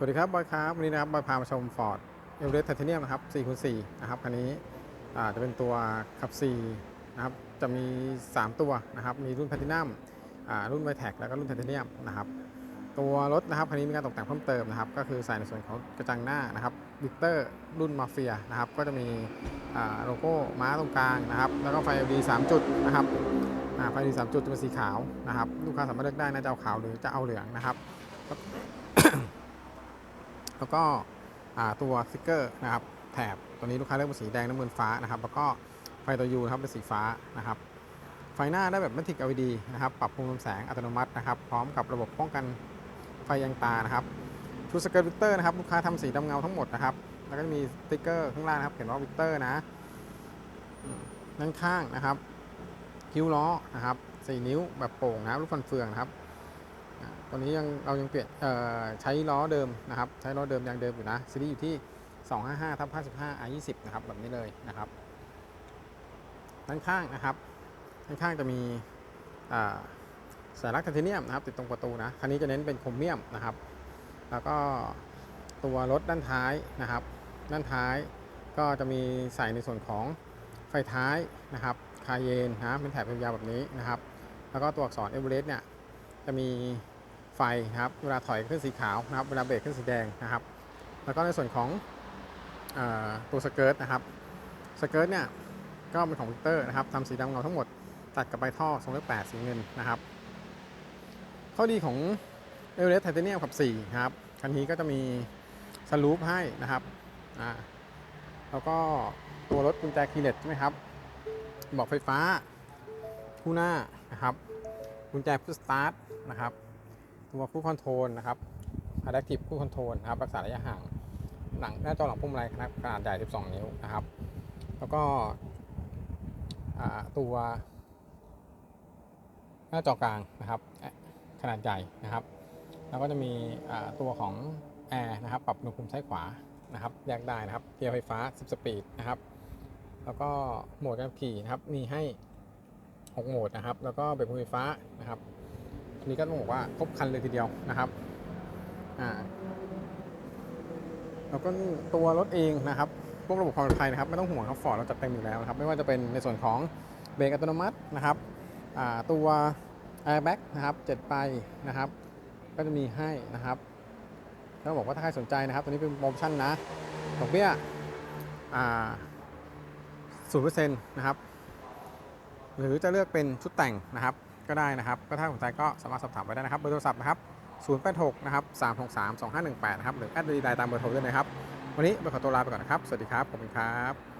สวัสดีครับบอยครับวันนี้นะครับบอยพามาชม Ford e v e r e s t Titanium นะครับ4คูณ4นะครับคันนี้จะเป็นตัวขับ4นะครับจะมี 3 ตัวนะครับมีรุ่น Platinum อ่ารุ่น v i t e c แล้วก็รุ่น Titanium นะครับตัวรถนะครับคันนี้มีการตกแต่งเพิ่มเติมนะครับก็คือใส่ในส่วนของกระจังหน้านะครับวิกเตอร์รุ่นมาเฟียนะครับก็จะมีโลโก้ม้าตรงกลางนะครับแล้วก็ไฟ LED 3จุดนะครับไฟ LED 3จุดจะเป็นสีขาวนะครับลูกค้าสามารถเลือกได้นะจะเอาขาวหรือจะเอาเหลืองนะครับ แล้วก็ตัวสติกเกอร์นะครับแถบตัวนี้ลูกค้าเลือกเป็นสีแดงน้ำเงินฟ้านะครับ แล้วก็ไฟตัวยูนะครับเป็นสีฟ้านะครับไฟหน้าได้แบบมัติก LED นะครับปรับปรุงลำแสงอัตโนมัตินะครับ พร้อมกับระบบป้องกันไฟยางตานะครับชุดสเกิร์ตวิกเตอร์นะครับลูกค้าทำสีดำเงาทั้งหมดนะครับ แล้วก็จะมีสติกเกอร์ข้างล่างนะครับเขียนว่าวิกเตอร์นะด้านข้างนะครับ คิ้วล้อนะครับ 4 นิ้วแบบโป่งนะครับลูกฟันเฟืองนะครับ ตัวนี้ยังเรายังเปลี่ยนใช้ล้อเดิมนะครับใช้ล้อเดิมยางเดิมอยู่นะซีรีส์อยู่ที่ 255ทับ55 R 20 นะครับแบบนี้เลยนะครับด้านข้างนะครับด้านข้างจะมีสายรักไทเทเนียมนะครับติดตรงประตูนะคันนี้จะเน้นเป็นโครเมียมนะครับ แล้วก็ตัวรถด้านท้ายนะครับ ด้านท้ายก็จะมีใส่ในส่วนของไฟท้ายนะครับคาเยนนะเป็นแถบยาวแบบนี้นะครับ แล้วก็ตัวอักษรเอเวอเรสต์เนี่ยจะมี ไฟนะครับ เวลาถอยขึ้นสีขาวนะครับ เวลาเบรกขึ้นสีแดงนะครับ แล้วก็ในส่วนของอตัวสเกิร์ตนะครับ สเกิร์ตเนี่ยก็เป็นของวิกเตอร์นะครับทำสีดำเงาทั้งหมดตัดกับใบท่อทรงเลขแปดสีเงินนะครับ ข้อดีของเอเวอเรสต์ไทเทเนียมขับ4นะครับ คันนี้ก็จะมีสลูปให้นะครับ อ่า แล้วก็ตัวรถกุญแจคีเลสใช่ไหมครับ บอกไฟฟ้าคู่หน้านะครับ กุญแจพุชสตาร์ทนะครับ ตัวคู่คอนโทรลนะครับ Adaptive คู่คอนโทรลนะครับรักษาระยะห่างหลังหน้าจอหลังพุ่มไรขนาดขนาดใหญ่ 12 นิ้วนะครับ แล้วก็ตัว หน้าจอกลางนะครับ ขนาดใหญ่นะครับ แล้วก็จะมีตัวของแอร์นะครับ ปรับอุณหภูมิซ้ายขวานะครับแยกได้นะครับเกียร์ไฟฟ้า 10 สปีดนะครับ แล้วก็โหมดการขี่นะครับ มีให้ 6 โหมดนะครับ แล้วก็เบรกมือไฟฟ้านะครับ อันนี้ก็ต้องบอกว่าครบคันเลยทีเดียวนะครับอ่าแล้วก็ตัวรถเองนะครับพวกระบบความปลอดภัยนะครับไม่ต้องห่วงครับฟอร์ดเราจัดเต็มอยู่แล้วนะครับไม่ว่าจะเป็นในส่วนของเบรกอัตโนมัตินะครับตัว airbag นะครับ7ไปนะครับ ก็จะมีให้นะครับแล้วบอกว่าถ้าใครสนใจนะครับตัวนี้เป็นโปรโมชั่นนะดอกเบี้ยศูนย์เปอร์เซ็นต์นะครับ หรือจะเลือกเป็นชุดแต่งนะครับ ก็ได้นะครับก็ถ้าสนใจก็สามารถสอบถามไปได้นะครับเบอร์โทรศัพท์นะครับ086นะครับ363 2518นะครับหรือแอดไลน์ตามเบอร์โทรได้เลยครับวันนี้เบอร์ขอตัวลาไปก่อนนะครับสวัสดีครับขอบคุณครับ